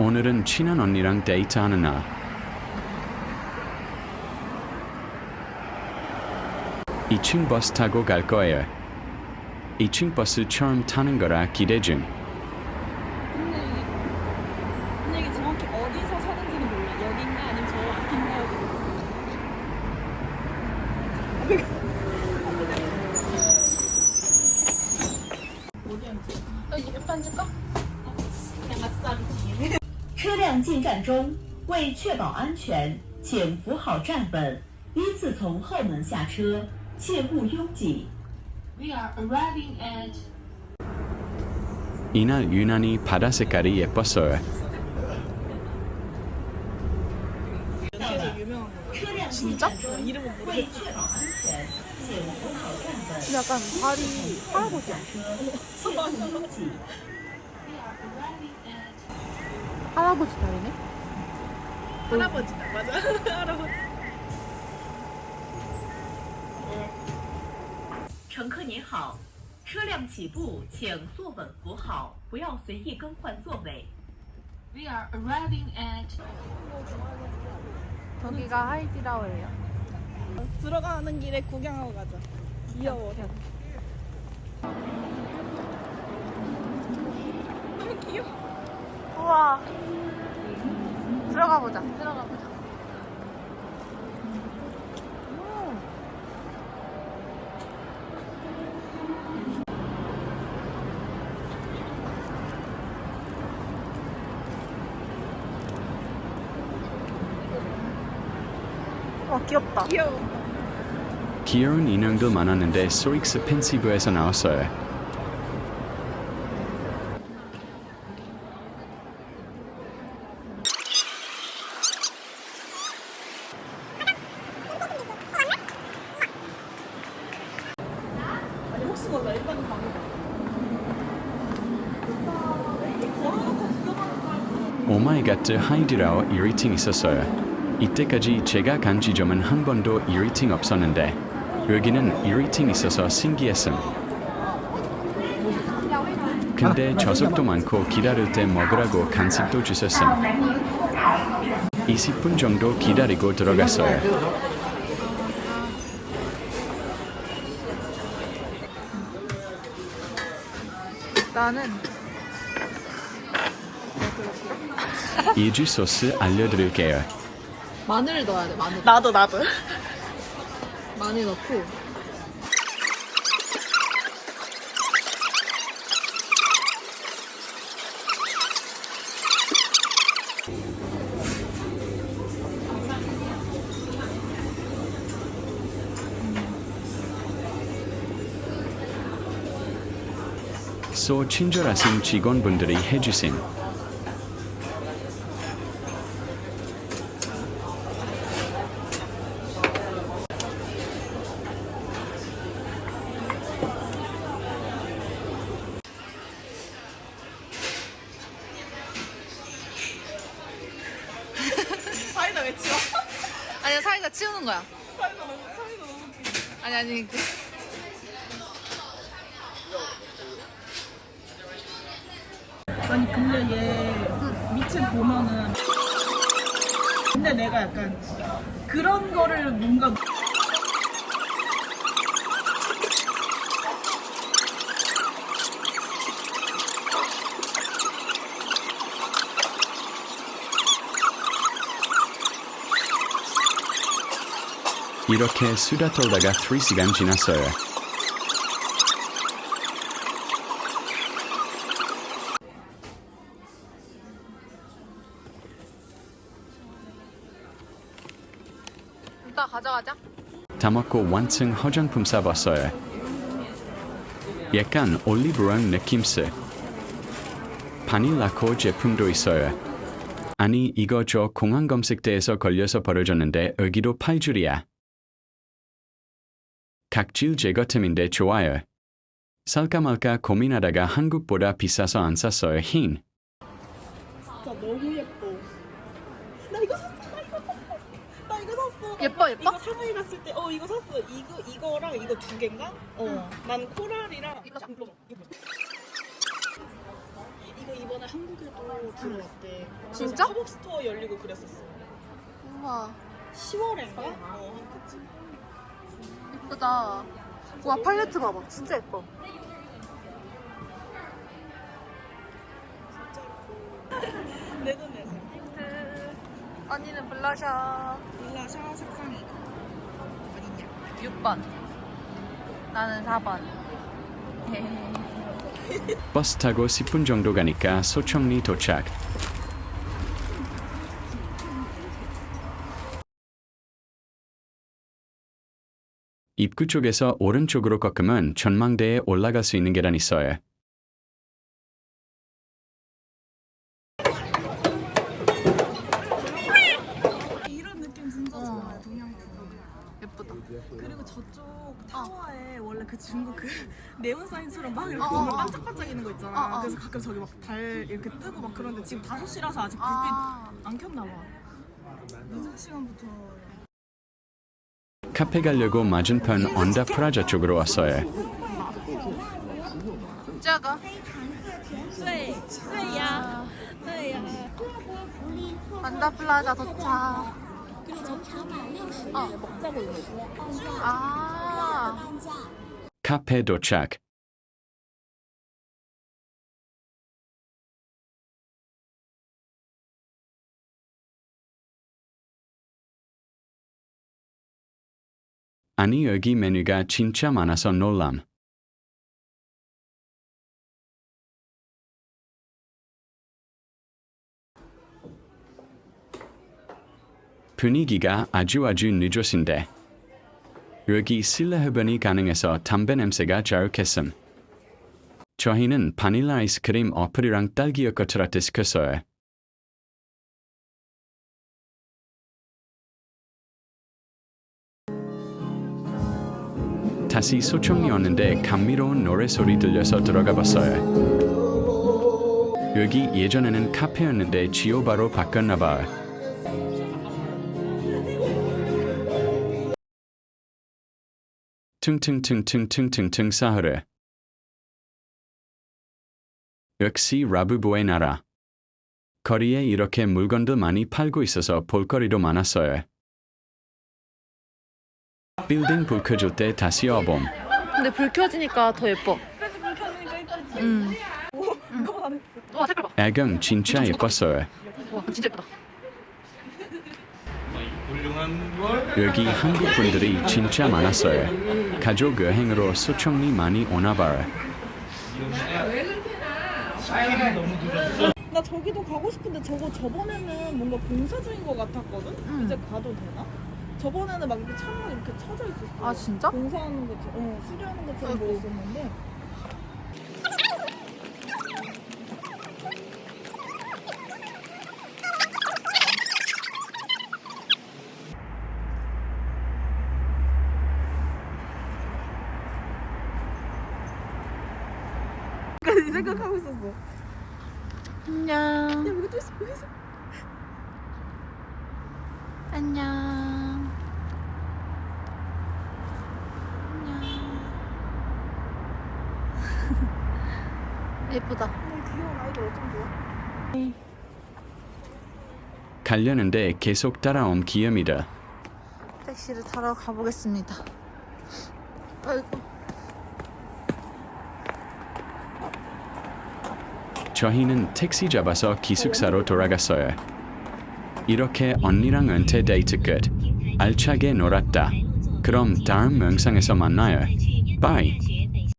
오늘은 친한 언니랑 데이트하는 날. 2층 버스 타고 갈 거예요. 2층 버스 처음 타는 거라 기대 중. 站中为确保安全请扶好站稳依次从后门下车切勿拥挤。Wearearrivingand 车辆请站中为确保安全请扶好站稳需要告诉他的请他不下车切勿拥挤。Wearearriving at 할아버지야. 切勿拥挤。 할아버지 다리네? 할아버지다, 맞아. 할아버지. 乘客您好，车辆起步，请坐稳扶好，不要随意更换座位。 We are arriving at 저기가 하이디라오예요. 들어가는 길에 구경하고 가자. 귀여워. 와. 들어가 보자. 들어가 보자. 와 귀엽다. 귀여워. 귀여운 인형도 많았는데 소익스 펜시브에서 나왔어요. 아니 혹시 몰라 일단 가보자. 오마이갓 하이디라오 1위팅 있었어요. 이때까지 제가 간 지점은 한 번도 1위팅 없었는데 여기는 1위팅 있어서 신기했음. 근데 좌석도 많고 기다릴 때 먹으라고 간식도 주셨음. 20분 정도 기다리고 들어갔어요. 나는 이주 소스 알려드릴게요. 마늘 넣어야 돼, 마늘. 나도 나도. 마늘 넣고. 소 친절하신 직원분들이 해주신 사이다 왜 치워? 아니야, 사이 다 치우는 거야. 아니, 아니. 그- 아니 근데 얘 밑에 보면은 근데 내가 약간 그런 거를 뭔가 이렇게 수다 떨다가 3시간 지났어요. 이따 가져가자. 다 먹고 완층 화장품 사봤어요. 약간 올리브랑 느낌스. 바닐라코 제품도 있어요. 아니 이거 저 공항 검색대에서 걸려서 버려졌는데 여기도 팔 줄이야. 각질 제거템인데 좋아요. 살까 말까 고민하다가 한국보다 비싸서 안 샀어요. 흰. 진짜 너무 예뻐. 나 이거 샀어. 나 이거 샀어. 나 이거 샀어. 예뻐, 예뻐? 이거 상하이 갔을 때 어 이거 샀어. 이거 이거랑 이거 두 개인가? 어. 난 코랄이랑 이거 사. 이거 이거 이번 이번에 한국에도 들어왔대. 진짜? 팝업 스토어 열리고 그랬었어. 우와 10월인가? 어, 그치. 예쁘다. 와 팔레트 봐봐. 진짜 예뻐. 내 돈에서. 언니는 블러셔. 블라샤 색상이 이거. 어딨냐? 6번. 나는 4번. 버스 타고 10분 정도 가니까 소청리 도착. 입구 쪽에서 오른쪽으로 꺾으면 전망대에 올라갈 수 있는 계단 있어요. 이런 느낌 진짜 어. 좋아요. 동양풍. 예쁘다. 그리고 저쪽 타워에 원래 그 중국 그 네온 사인처럼 막 이렇게 어, 어. 반짝반짝 있는 거 있잖아. 어, 어. 그래서 가끔 저기 막 달 이렇게 뜨고 막 그런데 지금 5시라서 아직 불빛 아, 안 켰나 봐. 늦은 시간부터 카페 가려고 맞은편 언다 프라자 쪽으로 왔어요. 작아. 언다 플라자 도착. 어. 아. 카페 도착. 아니 여기 메뉴가 진짜 많아서 놀람. 분위기가 아주 아주 늦었인데 여기 실내 흡연이 가능해서 담배 냄새가 자욱했음. 저희는 바닐라 아이스크림 어플이랑 딸기 요거트라떼 시켰어요. 다시 소총이 왔는데 감미로운 노래소리 들려서 들어가 봤어요. 여기 예전에는 카페였는데 지오바로 바꿨나 봐요. 퉁퉁퉁퉁퉁퉁퉁 사흐르 역시 라부부의 나라 거리에 이렇게 물건도 많이 팔고 있어서 볼거리도 많았어요 빌딩 불 켜줄 때 다시 와봄 근데 불 켜지니까 더 예뻐. 그래서 음. 이거 나는 와 색깔 봐. 애경 진짜 예뻤어요 와 진짜 예쁘다. 여기 한국 분들이 진짜 많았어요 가족 여행으로 소청리 많이 오나 봐요 나 저기도 가고 싶은데 저거 저번에는 뭔가 공사 중인 것 같았거든? 음. 이제 가도 되나? 저번에는 막 이렇게 창문 이렇게 쳐져 있었어 아 진짜? 공사하는 것처럼 어, 수리하는 것처럼 아이고. 보였었는데 이 생각하고 있었어 안녕. 야 여기 또 있어 여기 있어. 안녕. 예쁘다. 가려는데 계속 따라온 기염이다 택시를 타러 가보겠습니다. 아이고. 저희는 택시 잡아서 기숙사로 돌아갔어요. 이렇게 언니랑 은퇴 데이트 끝. 알차게 놀았다. 그럼 다음 영상에서 만나요. 바이.